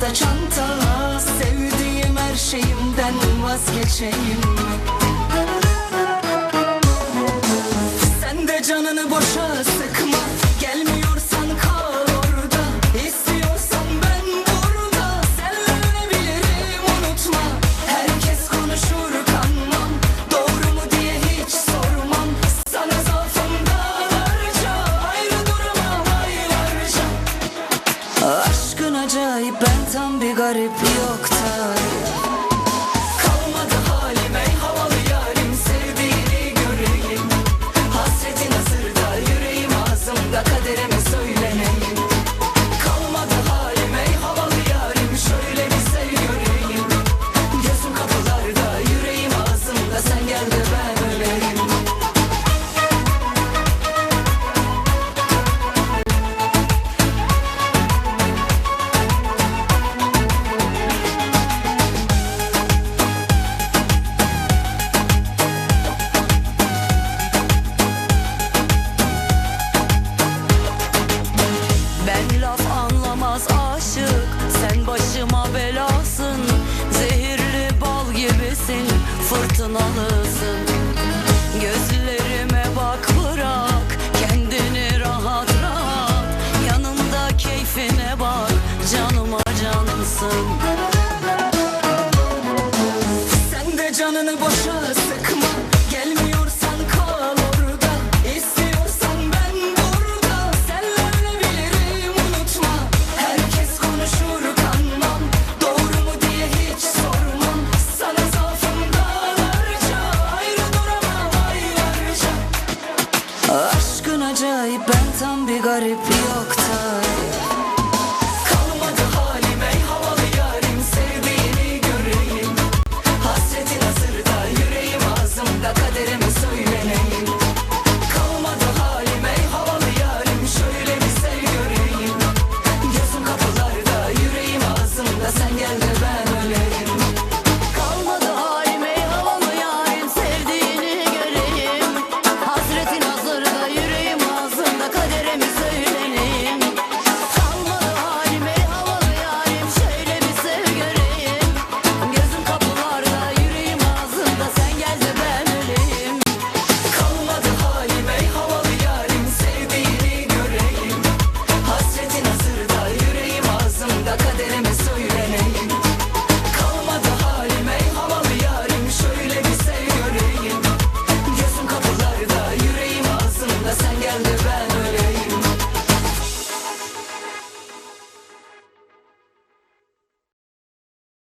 da çanta Sevdiğim her şeyimden vazgeçeyim mi? garip yok fırtınalısın. Gözlerime bak bırak. Kendini rahat rahat Yanımda keyfine bak. Canıma cansın. Sen de canını boşa acayip ben tam bir garip bir yoktayım.